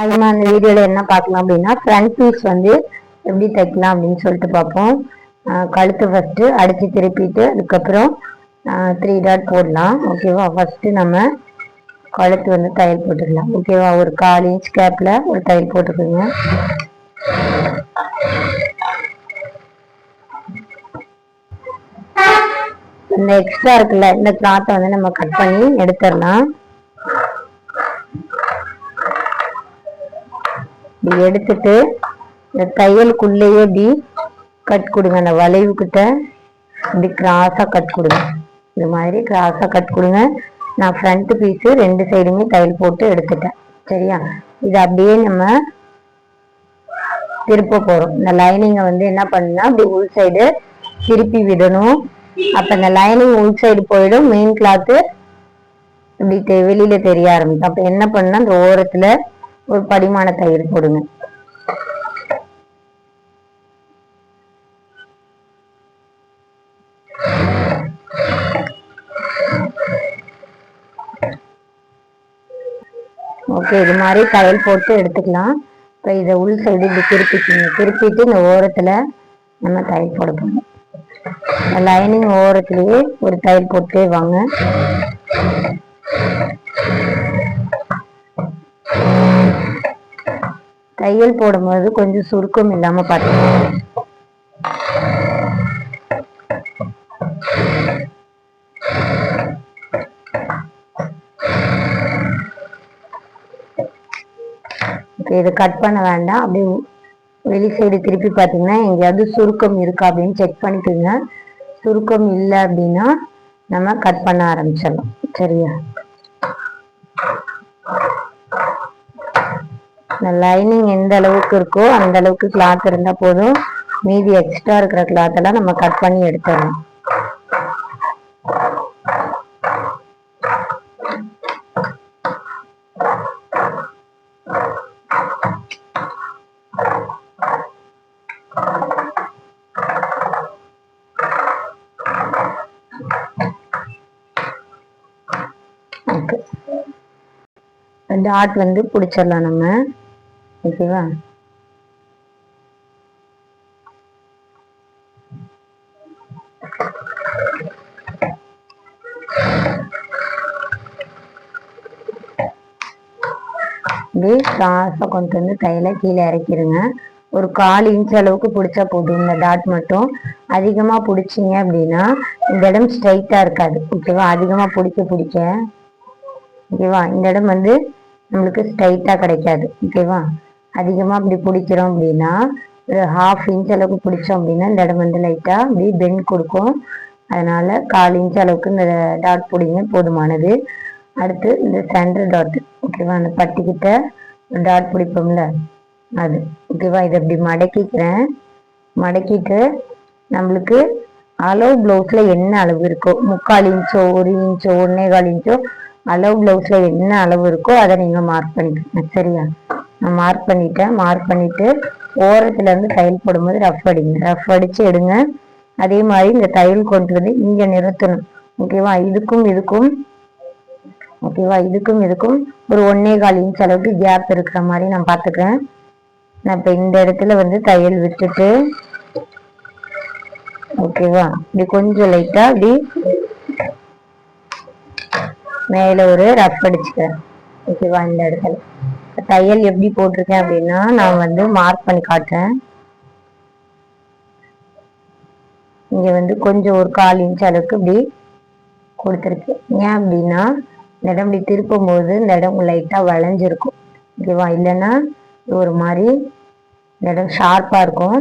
அதுமா அந்த வீடியோல என்ன பார்க்கலாம் அப்படின்னா ஃப்ரண்ட் பீஸ் வந்து எப்படி தைக்கலாம் அப்படின்னு சொல்லிட்டு பார்ப்போம். கழுத்து ஃபஸ்ட்டு அடித்து திருப்பிட்டு அதுக்கப்புறம் த்ரீ டாட் போடலாம். ஓகேவா ஃபஸ்ட்டு நம்ம கழுத்து வந்து தையல் போட்டுக்கலாம். ஓகேவா ஒரு கால் இன்ச் கேப்பில் ஒரு தையல் போட்டுக்கோங்க. இந்த எக்ஸ்ட்ரா இருக்குல்ல இந்த கிளாத்தை வந்து நம்ம கட் பண்ணி எடுத்துடலாம். இப்படி எடுத்துட்டு இந்த தையலுக்குள்ளேயே இப்படி கட் கொடுங்க. அந்த வளைவு கிட்ட இப்படி கிராஸா கட் கொடுங்க. இந்த மாதிரி கிராஸா கட் கொடுங்க. நான் ஃப்ரண்ட் பீஸு ரெண்டு சைடுமே தையல் போட்டு எடுத்துட்டேன். சரியா? இது அப்படியே நம்ம திருப்ப போறோம். இந்த லைனிங்கை வந்து என்ன பண்ணுன்னா அப்படி உள் சைடு திருப்பி விடணும். அப்ப இந்த லைனிங் உள் சைடு போயிடும். மெயின் கிளாத்து இப்படி வெளியில தெரிய ஆரம்பிக்கும். அப்ப என்ன பண்ணா அந்த ஓரத்துல ஒரு படிமான தயிர் போடுங்க. ஓகே இது மாதிரி தையல் போட்டு எடுத்துக்கலாம். இப்போ இதை உள் சைடு இப்படி திருப்பிக்கிங்க திருப்பிட்டு இந்த ஓரத்தில் நம்ம தையல் போட போகணும் லைனிங் ஓரத்துலேயே ஒரு தையல் போட்டே வாங்க. தையல் போடும்போது கொஞ்சம் சுருக்கம் இல்லாம பார்த்துக்கோங்க. இது கட் பண்ண வேண்டாம். அப்படியே வெளி சைடு திருப்பி பார்த்தீங்கன்னா எங்கேயாவது சுருக்கம் இருக்கா அப்படின்னு செக் பண்ணிக்கோங்க. சுருக்கம் இல்லை அப்படின்னா நம்ம கட் பண்ண ஆரம்பிச்சிடலாம். சரியா? லைனிங் எந்த அளவுக்கு இருக்கோ அந்த அளவுக்கு கிளாத் இருந்தால் போதும். மீதி எக்ஸ்ட்ரா இருக்கிற கிளாத்தெல்லாம் நம்ம கட் பண்ணி எடுத்துடணும். டாட் வந்து பிடிச்சிடலாம் நம்ம. ஓகேவா? இப்படி கொண்டு வந்து தையலை கீழே இறக்கிடுங்க ஒரு கால் இன்ச் அளவுக்கு பிடிச்சா போதும். இந்த டாட் மட்டும் அதிகமாக பிடிச்சிங்க அப்படின்னா இந்த இடம் ஸ்ட்ரைட்டாக இருக்காது. ஓகேவா? அதிகமாக பிடிக்க பிடிக்க. ஓகேவா? இந்த இடம் வந்து நம்மளுக்கு ஸ்ட்ரைட்டாக கிடைக்காது. ஓகேவா? அதிகமாக அப்படி பிடிக்கிறோம் அப்படின்னா ஒரு ஹாஃப் இன்ச் அளவுக்கு பிடிச்சோம் அப்படின்னா இந்த இடம் வந்து லைட்டாக அப்படி பெண்ட் கொடுக்கும். அதனால் கால் இன்ச் அளவுக்கு இந்த டாட் பிடிங்க போதுமானது. அடுத்து இந்த சென்டர் டாட் ஓகேவா அந்த பட்டிக்கிட்ட டாட் பிடிப்போம்ல அது. ஓகேவா இதை இப்படி மடக்கிக்கிறேன். மடக்கிட்டு நம்மளுக்கு அளவு ப்ளவுஸில் என்ன அளவு இருக்கோ முக்கால் இன்ச்சோ ஒரு இன்ச்சோ ஒன்னே கால் இன்ச்சோ அளவு ப்ளவுஸில் என்ன அளவு இருக்கோ அதை நீங்கள் மார்க் பண்ணிக்கோங்க. சரியா? நான் மார்க் பண்ணிட்டேன். மார்க் பண்ணிவிட்டு ஓரத்துலேருந்து தையல் போடும்போது ரஃப் அடிங்க. ரஃப் அடித்து எடுங்க. அதே மாதிரி இந்த தையல் கொண்டு வந்து இங்கே நிறுத்தணும். ஓகேவா இதுக்கும் இதுக்கும். ஓகேவா இதுக்கும் இதுக்கும். ஒரு ஒன்னே கால் இன்ச் அளவுக்கு கேப் இருக்கிற மாதிரி நான் பார்த்துக்கிறேன். நான் இப்போ இந்த இடத்துல வந்து தையல் விட்டுட்டு ஓகேவா இப்படி கொஞ்சம் லைட்டாக அப்படி மேலே ஒரு ரஃப் அடிச்சுக்கிறேன். ஓகேவா இந்த இடத்துல. தையல் எப்படி போட்டிருக்கேன் அப்படின்னா நான் வந்து மார்க் பண்ணி காட்டுறேன். இங்க வந்து கொஞ்சம் ஒரு கால் இன்ச் அளவுக்கு இப்படி கொடுத்துருக்கு. ஏன் அப்படின்னா இந்த இடம் இப்படி திருப்பும் போது இந்த இடம் லைட்டாக வளைஞ்சிருக்கும். ஓகேவா இல்லைன்னா ஒரு மாதிரி இந்த இடம் ஷார்ப்பாக இருக்கும்.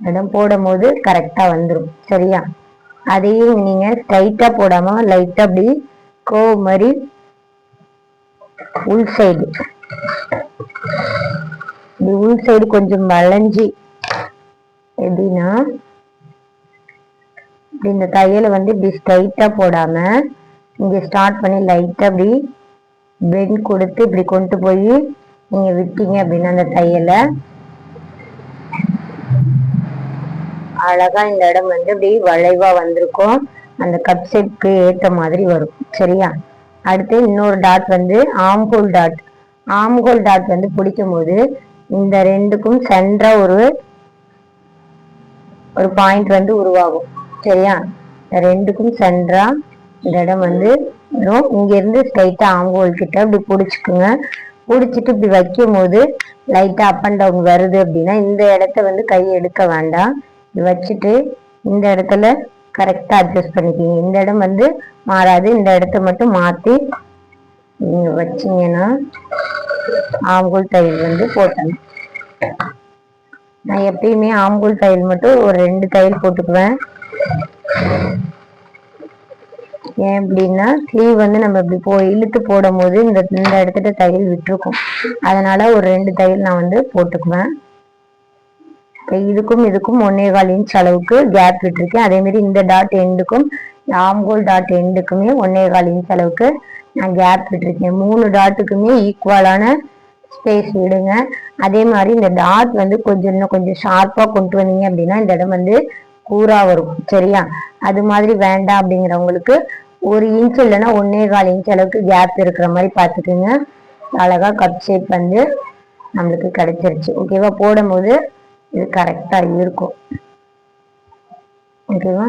இடம் போடும் போது கரெக்டாக வந்துடும் சரியா? அதையும் நீங்கள் ஸ்ட்ரைட்டாக போடாமல் லைட்டாக அப்படி கோ மாதிரி உள் சைடு இப்படி உள் சைடு கொஞ்சம் வளைஞ்சி எப்படின்னா இப்படி இந்த தையலை வந்து இப்படி ஸ்ட்ரைட்டாக போடாம இங்க ஸ்டார்ட் பண்ணி லைட்டா அப்படி பெண்ட் கொடுத்து இப்படி கொண்டு போய் நீங்க விட்டீங்க அப்படின்னா அந்த தையலை அழகா இந்த இடம் வந்து இப்படி வளைவா வந்திருக்கும். அந்த கப் செட்க்கு ஏத்த மாதிரி வரும். சரியா? அடுத்து இன்னொரு டாட் வந்து ஆம்பூல் டாட் ஆம்கோல் டாட் வந்து பிடிக்கும் போது இந்த ரெண்டுக்கும் சென்ற ஒரு ஒரு பாயிண்ட் வந்து உருவாகும். சரியா? இந்த ரெண்டுக்கும் சென்றா இந்த இடம் வந்து வரும். இங்கேருந்து ஸ்ட்ரைட்டாக ஆம்கோல் கிட்ட இப்படி பிடிச்சிக்குங்க. பிடிச்சிட்டு இப்படி வைக்கும் போது லைட்டாக அப் அண்ட் டவுன் வருது அப்படின்னா இந்த இடத்த வந்து கை எடுக்க வேண்டாம். இப்படி வச்சுட்டு இந்த இடத்துல கரெக்டாக அட்ஜஸ்ட் பண்ணிக்கிங்க. இந்த இடம் வந்து மாறாது. இந்த இடத்த மட்டும் மாற்றி நீங்கள் வச்சீங்கன்னா ஆம்பூல் தையல் வந்து போட்டேன். நான் எப்பயுமே ஆம்பூல் தையல் மட்டும் ஒரு ரெண்டு தையல் போட்டுக்குவேன். ஏன் அப்படின்னா ஸ்லீவ் வந்து நம்ம இப்படி போ இழுத்து போடும் போது இந்த இந்த இடத்துல தையல் விட்டுருக்கும். அதனால ஒரு ரெண்டு தையல் நான் வந்து போட்டுக்குவேன். இதுக்கும் இதுக்கும் ஒன்னே கால் இன்ச் அளவுக்கு கேப் விட்டுருக்கேன். அதே மாதிரி இந்த டாட் எண்டுக்கும் ஆம்கோல் டாட் எண்டுக்குமே ஒன்னே கால் இன்ச் அளவுக்கு நான் கேப் விட்டுருக்கேன். மூணு டாட்டுக்குமே ஈக்குவலான ஸ்பேஸ் விடுங்க. அதே மாதிரி இந்த டாட் வந்து கொஞ்சம் இன்னும் கொஞ்சம் ஷார்ப்பாக கொண்டு வந்தீங்க அப்படின்னா இந்த இடம் வந்து கூறாக வரும். சரியா? அது மாதிரி வேண்டாம் அப்படிங்கிறவங்களுக்கு ஒரு இன்ச் இல்லைன்னா ஒன்னே கால் இன்ச் அளவுக்கு கேப் இருக்கிற மாதிரி பார்த்துக்குங்க. அழகா கப் ஷேப் வந்து நம்மளுக்கு கிடைச்சிருச்சு. ஓகேவா போடும்போது இது கரெக்டாக இருக்கும். ஓகேவா